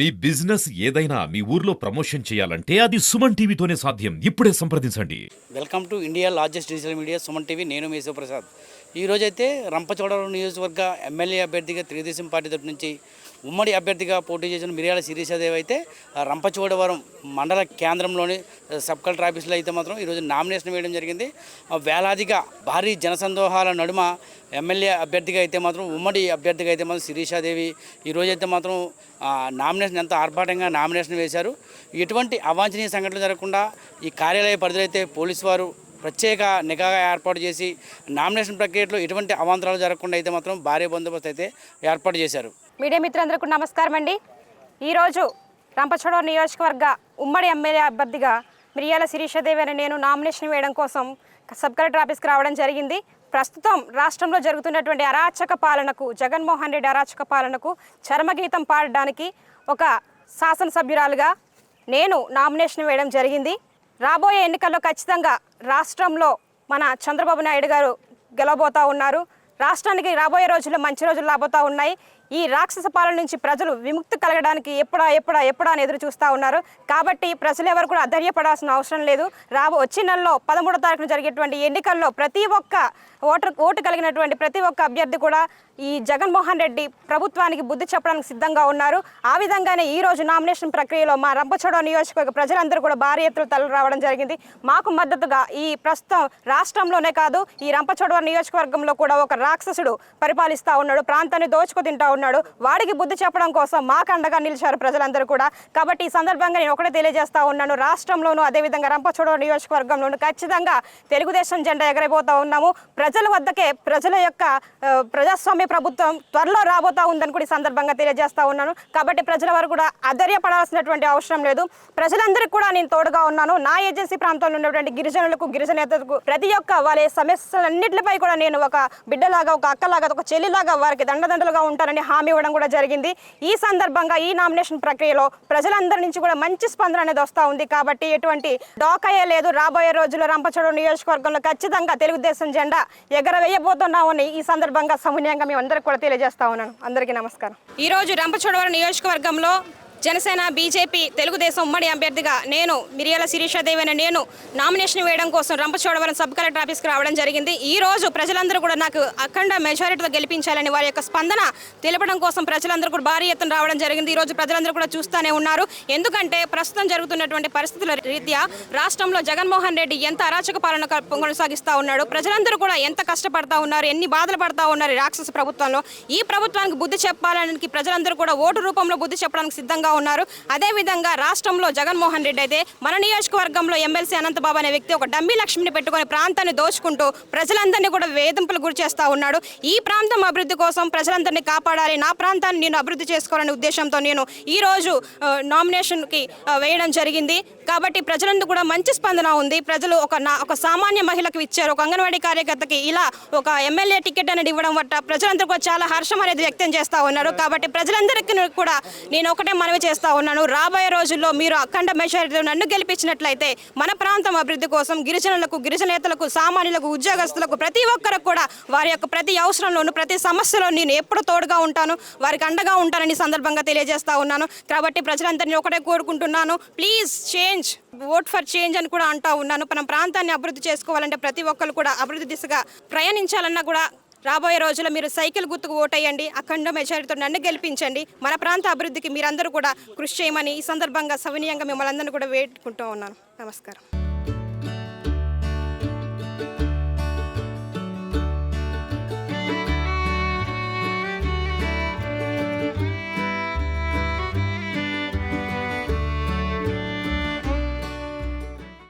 మీ business ఏదైనా మీ ఊర్లో promotion చేయాలంటే అది సుమన్ టీవీతోనే సాధ్యం. ఇప్పుడే సంప్రదించండి. Welcome to India largest digital media Suman TV. నేను మీ శివప్రసాద్ ఈరోజైతే రంపచోడవరం నియోజకవర్గ ఎమ్మెల్యే అభ్యర్థిగా తెలుగుదేశం పార్టీ తరపు నుంచి ఉమ్మడి అభ్యర్థిగా పోటీ చేసిన మిర్యాల శిరీషాదేవి అయితే రంపచోడవరం మండల కేంద్రంలోని సబ్ కలెక్టర్ ఆఫీసులో అయితే మాత్రం ఈరోజు నామినేషన్ వేయడం జరిగింది. వేలాదిగా భారీ జనసందోహాల నడుమ ఎమ్మెల్యే అభ్యర్థిగా అయితే మాత్రం ఉమ్మడి అభ్యర్థిగా అయితే మాత్రం శిరీషాదేవి ఈరోజు అయితే మాత్రం నామినేషన్ ఎంత ఆర్భాటంగా నామినేషన్ వేశారు. ఎటువంటి అవాంఛనీయ సంఘటనలు జరగకుండా ఈ కార్యాలయ పరిధిలో అయితే పోలీసు వారు ప్రత్యేక నిఘాగా ఏర్పాటు చేసి నామినేషన్ ప్రక్రియలో ఎటువంటి అవాంతరాలు జరగకుండా అయితే మాత్రం భారీ బందోబస్తు అయితే ఏర్పాటు చేశారు. మీడియా మిత్రులందరికీ నమస్కారం అండి ఈరోజు రంపచోడవరం నియోజకవర్గ ఉమ్మడి ఎమ్మెల్యే అభ్యర్థిగా మిరియాల శిరీషదేవి అని నేను నామినేషన్ వేయడం కోసం సబ్ కలెక్టర్ ఆఫీస్కి రావడం జరిగింది. ప్రస్తుతం రాష్ట్రంలో జరుగుతున్నటువంటి అరాచక పాలనకు జగన్మోహన్ రెడ్డి అరాచక పాలనకు చర్మగీతం పాడడానికి ఒక శాసనసభ్యురాలుగా నేను నామినేషన్ వేయడం జరిగింది. రాబోయే ఎన్నికల్లో ఖచ్చితంగా రాష్ట్రంలో మన చంద్రబాబు నాయుడు గారు గెలవబోతూ ఉన్నారు. రాష్ట్రానికి రాబోయే రోజుల్లో మంచి రోజులు రాబోతూ ఉన్నాయి. ఈ రాక్షస పాలన నుంచి ప్రజలు విముక్తి కలగడానికి ఎప్పుడా ఎప్పుడా ఎప్పుడా అని ఎదురు చూస్తూ ఉన్నారు. కాబట్టి ప్రజలు ఎవరు కూడా అధైర్యపడాల్సిన అవసరం లేదు. రాబో వచ్చే నెలలో పదమూడో తారీఖున జరిగేటువంటి ఎన్నికల్లో ప్రతి ఒక్క ఓటర్ ఓటు కలిగినటువంటి ప్రతి ఒక్క అభ్యర్థి కూడా ఈ జగన్మోహన్ రెడ్డి ప్రభుత్వానికి బుద్ధి చెప్పడానికి సిద్ధంగా ఉన్నారు. ఆ విధంగానే ఈ రోజు నామినేషన్ ప్రక్రియలో మా రంపచోడ నియోజకవర్గ ప్రజలందరూ కూడా భారీ ఎత్తున తరలి రావడం జరిగింది. మాకు మద్దతుగా ఈ ప్రస్తుతం రాష్ట్రంలోనే కాదు ఈ రంపచోడవ నియోజకవర్గంలో కూడా ఒక రాక్షసుడు పరిపాలిస్తూ ఉన్నాడు. ప్రాంతాన్ని దోచుకు తింటా ఉన్నాడు. వాడికి బుద్ధి చెప్పడం కోసం మాకు అండగా నిలిచారు ప్రజలందరూ కూడా. కాబట్టి ఈ సందర్భంగా నేను ఒకటే తెలియజేస్తా ఉన్నాను. రాష్ట్రంలోనూ అదేవిధంగా రంపచోడవరం నియోజకవర్గంలోనూ ఖచ్చితంగా తెలుగుదేశం జెండా ఎగరైపోతా ఉన్నాము. ప్రజల వద్దకే ప్రజల యొక్క ప్రజాస్వామ్య ప్రభుత్వం త్వరలో రాబోతా ఉందని కూడా ఈ సందర్భంగా తెలియజేస్తా ఉన్నాను. కాబట్టి ప్రజల వారు కూడా అధైర్యపడాల్సినటువంటి అవసరం లేదు. ప్రజలందరికీ కూడా నేను తోడుగా ఉన్నాను. నా ఏజెన్సీ ప్రాంతంలో ఉన్నటువంటి గిరిజనులకు గిరిజనేతలకు ప్రతి ఒక్క వాళ్ళ సమస్యలన్నింటిపై కూడా నేను ఒక బిడ్డలాగా ఒక అక్కలాగా ఒక చెల్లిలాగా వారికి దండదండలుగా ఉంటానని హామీ ఇవ్వడం కూడా జరిగింది. ఈ సందర్భంగా ఈ నామినేషన్ ప్రక్రియలో ప్రజలందరి నుంచి కూడా మంచి స్పందన అనేది వస్తూ ఉంది. కాబట్టి ఎటువంటి డోకయే లేదు. రాబోయే రోజుల్లో రంపచోడు నియోజకవర్గంలో ఖచ్చితంగా తెలుగుదేశం జెండా ఎగరవేయబోతున్నామని ఈ సందర్భంగా సమన్యంగా మేము అందరికి కూడా తెలియజేస్తా ఉన్నాను. అందరికీ నమస్కారం. ఈ రోజు రంపచోడవరం నియోజకవర్గంలో జనసేన బీజేపీ తెలుగుదేశం ఉమ్మడి అభ్యర్థిగా నేను మిరియాల శిరీషాదేవి అనే నేను నామినేషన్ వేయడం కోసం రంపచోడవరం సబ్ కలెక్టర్ ఆఫీస్కి రావడం జరిగింది. ఈ రోజు ప్రజలందరూ కూడా నాకు అఖండ మెజారిటీతో గెలిపించాలని వారి యొక్క స్పందన తెలపడం కోసం ప్రజలందరూ కూడా భారీ ఎత్తున రావడం జరిగింది. ఈ రోజు ప్రజలందరూ కూడా చూస్తూనే ఉన్నారు. ఎందుకంటే ప్రస్తుతం జరుగుతున్నటువంటి పరిస్థితుల రీత్యా రాష్ట్రంలో జగన్మోహన్ రెడ్డి ఎంత అరాచక పాలన కొనసాగిస్తూ కొనసాగిస్తా ఉన్నాడు ప్రజలందరూ కూడా ఎంత కష్టపడతా ఉన్నారు ఎన్ని బాధలు పడతా ఉన్నారు రాక్షస ప్రభుత్వంలో. ఈ ప్రభుత్వానికి బుద్ధి చెప్పాలని ప్రజలందరూ కూడా ఓటు రూపంలో బుద్ధి చెప్పడానికి సిద్ధంగా ఉన్నారు. అదేవిధంగా రాష్ట్రంలో జగన్మోహన్ రెడ్డి అయితే మన నియోజకవర్గంలో ఎమ్మెల్సీ అనంతబాబు అనే వ్యక్తి ఒక డమ్మి లక్ష్మిని పెట్టుకొని ప్రాంతాన్ని దోచుకుంటూ ప్రజలందరినీ కూడా వేధింపులు గురి ఉన్నాడు. ఈ ప్రాంతం అభివృద్ధి కోసం ప్రజలందరినీ కాపాడాలి. నా ప్రాంతాన్ని నేను అభివృద్ధి చేసుకోవాలనే ఉద్దేశంతో నేను ఈ రోజు నామినేషన్కి వేయడం జరిగింది. కాబట్టి ప్రజలందరూ కూడా మంచి స్పందన ఉంది. ప్రజలు ఒక నా ఒక సామాన్య మహిళకు ఇచ్చారు. ఒక అంగన్వాడీ కార్యకర్తకి ఇలా ఒక ఎమ్మెల్యే టికెట్ అనేది ఇవ్వడం వల్ల ప్రజలందరూ కూడా చాలా హర్షం అనేది వ్యక్తం చేస్తా ఉన్నారు. కాబట్టి ప్రజలందరికీ కూడా నేను ఒకటే మనవి చేస్తా ఉన్నాను. రాబోయే రోజుల్లో మీరు అఖండ మెజారిటీతో నన్ను గెలిపించినట్లయితే మన ప్రాంతం అభివృద్ధి కోసం గిరిజనులకు గిరిజనేతలకు సామాన్యులకు ఉద్యోగస్తులకు ప్రతి ఒక్కరికి కూడా వారి యొక్క ప్రతి అవసరంలోనూ ప్రతి సమస్యలో నేను ఎప్పుడు తోడుగా ఉంటాను. వారికి అండగా ఉంటానని సందర్భంగా తెలియజేస్తా ఉన్నాను. కాబట్టి ప్రజలందరినీ ఒకటే కోరుకుంటున్నాను. Please change vote for change అని కూడా అంటా ఉన్నాను. మన ప్రాంతాన్ని అభివృద్ధి చేసుకోవాలంటే ప్రతి ఒక్కరు కూడా అభివృద్ధి దిశగా ప్రయాణించాలన్నా కూడా రాబోయే రోజుల్లో మీరు సైకిల్ గుర్తుకు ఓటేయండి అఖండ మెజారిటీతో నన్ను గెలిపించండి. మన ప్రాంత అభివృద్ధికి మీరందరూ కూడా కృషి చేయమని ఈ సందర్భంగా సవినీయంగా మిమ్మల్ని అందరినీ కూడా వేడుకుంటూ ఉన్నాను. నమస్కారం.